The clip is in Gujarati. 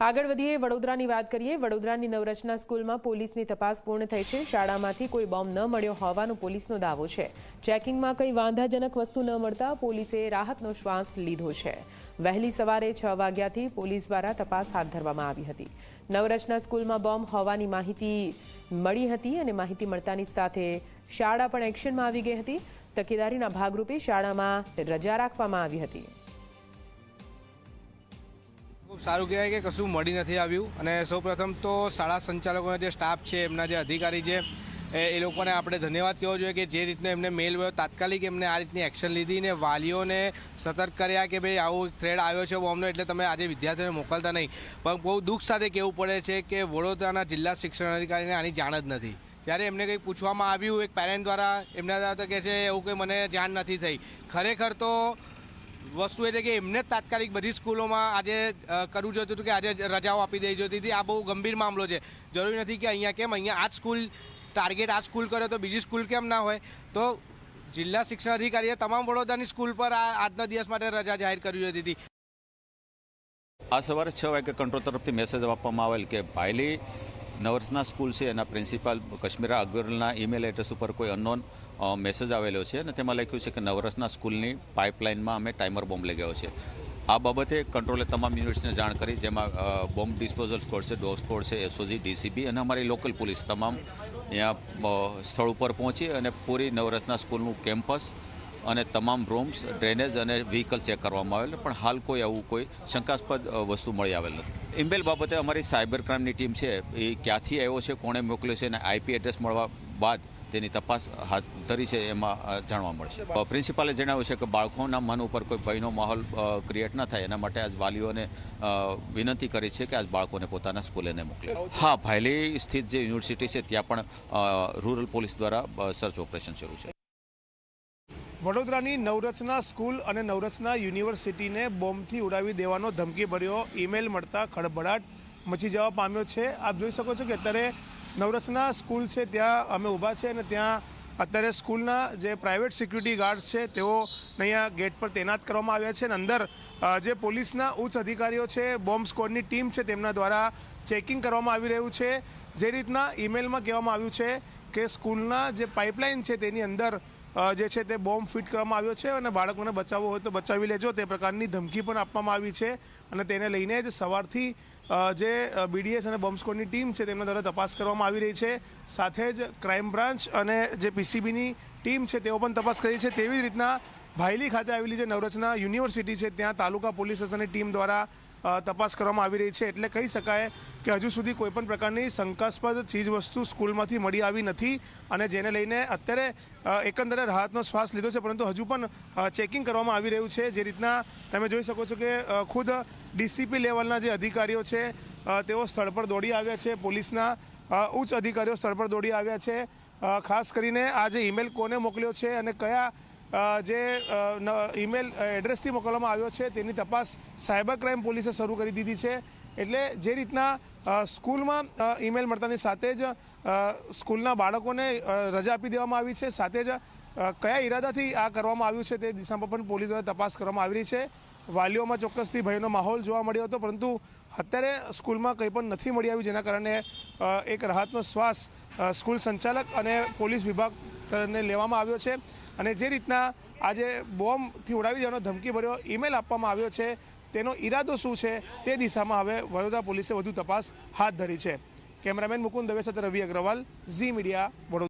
આગળ વધીએ, વડોદરાની વાત કરીએ. વડોદરાની નવરચના સ્કૂલમાં પોલીસની તપાસ પૂર્ણ થઈ છે. શાળામાંથી કોઈ બોમ્બ ન મળ્યો હોવાનો પોલીસનો દાવો છે. ચેકિંગમાં કંઈ વાંધાજનક વસ્તુ ન મળતા પોલીસે રાહતનો શ્વાસ લીધો છે. વહેલી સવારે છ વાગ્યાથી પોલીસ દ્વારા તપાસ હાથ ધરવામાં આવી હતી. નવરચના સ્કૂલમાં બોમ્બ હોવાની માહિતી મળી હતી અને માહિતી મળતાની સાથે શાળા પણ એક્શનમાં આવી ગઈ હતી. તકેદારીના ભાગરૂપે શાળામાં રજા રાખવામાં આવી હતી. ખૂબ સારું કહેવાય કે કશું મળી નથી આવ્યું. અને સૌપ્રથમ તો શાળા સંચાલકોના જે સ્ટાફ છે, એમના જે અધિકારી છે, એ લોકોને આપણે ધન્યવાદ કહેવો જોઈએ કે જે રીતનો એમને મેલ ગયો તાત્કાલિક એમને આ રીતની એક્શન લીધી ને વાલીઓને સતર્ક કર્યા કે ભાઈ આવો થ્રેડ આવ્યો છે બોમ્બનો, એટલે તમે આજે વિદ્યાર્થીઓને મોકલતા નહીં. પણ બહુ દુઃખ સાથે કહેવું પડે છે કે વડોદરાના જિલ્લા શિક્ષણ અધિકારીને આની જાણ જ નથી. જ્યારે એમને કંઈક પૂછવામાં આવ્યું, એક પેરેન્ટ દ્વારા એમના તો કહે છે, એવું કંઈ મને જાણ નથી થઈ. ખરેખર તો વસ્તુ એટલે કે એમને તાત્કાલિક બધી સ્કૂલોમાં આજે કરવું જોઈતું હતું કે આજે રજાઓ આપી દેવી જોઈતી હતી. આ બહુ ગંભીર મામલો છે. જરૂરી નથી કે અહીંયા કેમ, અહીંયા આ સ્કૂલ ટાર્ગેટ આ સ્કૂલ કર્યો તો બીજી સ્કૂલ કેમ ના હોય. તો જિલ્લા શિક્ષણ અધિકારીએ તમામ વડોદરાની સ્કૂલ પર આ આજના દિવસ માટે રજા જાહેર કરી જોઈતી હતી. આ સવારે છ વાગે કંટ્રોલ તરફથી મેસેજ આપવામાં આવેલ કે ભાયલી નવરસના સ્કૂલ છે એના પ્રિન્સિપાલ કશ્મીરા અગ્રવાલના ઈમેલ એડ્રેસ ઉપર કોઈ અનનોન મેસેજ આવેલો છે અને તેમાં લખ્યું છે કે નવરસના સ્કૂલની પાઇપલાઇનમાં અમે ટાઈમર બોમ્બ લઈ ગયો છે. આ બાબતે કંટ્રોલે તમામ યુનિટ્સને જાણ કરી, જેમાં બોમ્બ ડિસ્પોઝલ સ્કોડ છે ડોર સ્કોડ છે, એસઓજી, ડીસીબી અને અમારી લોકલ પોલીસ તમામ અહીંયા સ્થળ ઉપર પહોંચી અને પૂરી નવરસના સ્કૂલનું કેમ્પસ અને તમામ રૂમ્સ ડ્રેનેજ અને વ્હીકલ ચેક કરવામાં આવેલ, પણ હાલ કોઈ આવું કોઈ શંકાસ્પદ વસ્તુ મળી આવેલ નથી. ઇમેલ બાબતે અમારી સાયબર ક્રાઇમની ટીમ છે, એ ક્યાંથી આવ્યો છે, કોણે મોકલ્યો છે, અને આઈપી એડ્રેસ મળવા બાદ તેની તપાસ હાથ ધરી છે, એમાં જાણવા મળશે. પ્રિન્સિપાલે જણાવ્યું છે કે બાળકોના મન ઉપર કોઈ ભયનો માહોલ ક્રિએટ ન થાય. એના માટે આજ વાલીઓને વિનંતી કરી છે કે આજ બાળકોને પોતાના સ્કૂલે ન મોકલે. હા, ભાયલી સ્થિત જે યુનિવર્સિટી છે, ત્યાં પણ રૂરલ પોલીસ દ્વારા સર્ચ ઓપરેશન શરૂ છે. વડોદરાની નવરચના સ્કૂલ અને નવરચના યુનિવર્સિટીને બોમ્બથી ઉડાવી દેવાનો ધમકીભર્યો ઈમેલ મળતા ખળભળાટ મચી જવા પામ્યો છે. આપ જોઈ શકો છો કે અત્યારે નવરચના સ્કૂલ છે, ત્યાં અમે ઊભા છે અને ત્યાં અત્યારે સ્કૂલના જે પ્રાઇવેટ સિક્યુરિટી ગાર્ડ્સ છે, તેઓ અહીંયા ગેટ પર તૈનાત કરવામાં આવ્યા છે અને અંદર જે પોલીસના ઉચ્ચ અધિકારીઓ છે, બોમ્બ સ્કોડની ટીમ છે, તેમના દ્વારા ચેકિંગ કરવામાં આવી રહ્યું છે. જે રીતના ઈમેલમાં કહેવામાં આવ્યું છે કે સ્કૂલના જે પાઇપલાઇન છે, તેની અંદર જે છે તે બોમ્બ ફિટ કરવામાં આવ્યો છે અને બાળકોને બચાવવો હોય તો બચાવી લેજો. તે પ્રકારની ધમકી પણ આપવામાં આવી છે અને તેને લઈને જ સવારથી જે બીડીએસ અને બોમ્બ સ્કોડની ટીમ છે તેમના દ્વારા તપાસ કરવામાં આવી રહી છે. સાથે જ ક્રાઇમ બ્રાન્ચ અને જે પીસીબીની ટીમ છે તેઓ પણ તપાસ કરી છે. તેવી રીતના ભાયલી ખાતે આવેલી જે નવરચના યુનિવર્સિટી છે, ત્યાં તાલુકા પોલીસ સ્ટેશનની ટીમ દ્વારા તપાસ કરવામાં આવી રહી છે. એટલે કહી શકાય કે હજુ સુધી કોઈપણ પ્રકારની શંકાસ્પદ ચીજવસ્તુ સ્કૂલમાંથી મળી આવી નથી અને જેને લઈને અત્યારે એકંદરે રાહતનો શ્વાસ લીધો છે, પરંતુ હજુ પણ ચેકિંગ કરવામાં આવી રહ્યું છે. જે રીતના તમે જોઈ શકો છો કે ખુદ ડીસીપી લેવલના જે અધિકારીઓ છે તેઓ સ્થળ પર દોડી આવ્યા છે. પોલીસના ઉચ્ચ અધિકારીઓ સ્થળ પર દોડી આવ્યા છે. ખાસ કરીને આ જે ઈમેલ કોને મોકલ્યો છે અને કયા જે ઈમેલ એડ્રેસથી મોકલવામાં આવ્યો છે, તેની તપાસ સાયબર ક્રાઇમ પોલીસે શરૂ કરી દીધી છે. એટલે જે રીતના સ્કૂલમાં ઈમેલ મળતાની સાથે જ સ્કૂલના બાળકોને રજા આપી દેવામાં આવી છે. સાથે જ કયા ઈરાદાથી આ કરવામાં આવ્યું છે તે દિશામાં પણ પોલીસ દ્વારા તપાસ કરવામાં આવી રહી છે. વાલીઓમાં ચોક્કસથી ભયનો માહોલ જોવા મળ્યો હતો, પરંતુ અત્યારે સ્કૂલમાં કંઈ પણ નથી મળી આવ્યું, જેના કારણે એક રાહતનો શ્વાસ સ્કૂલ સંચાલક અને પોલીસ વિભાગ તરફને લેવામાં આવ્યો છે અને જે રીતના આજે બોમ્બથી ઉડાવી દેવાનો ધમકી ભર્યો ઈમેલ આપવામાં આવ્યો છે, તેનો ઈરાદો શું છે તે દિશામાં હવે વડોદરા પોલીસે વધુ તપાસ હાથ ધરી છે. કેમેરામેન મુકુંદ દવે સાથે રવિ અગ્રવાલ, ઝી મીડિયા, વડોદરા.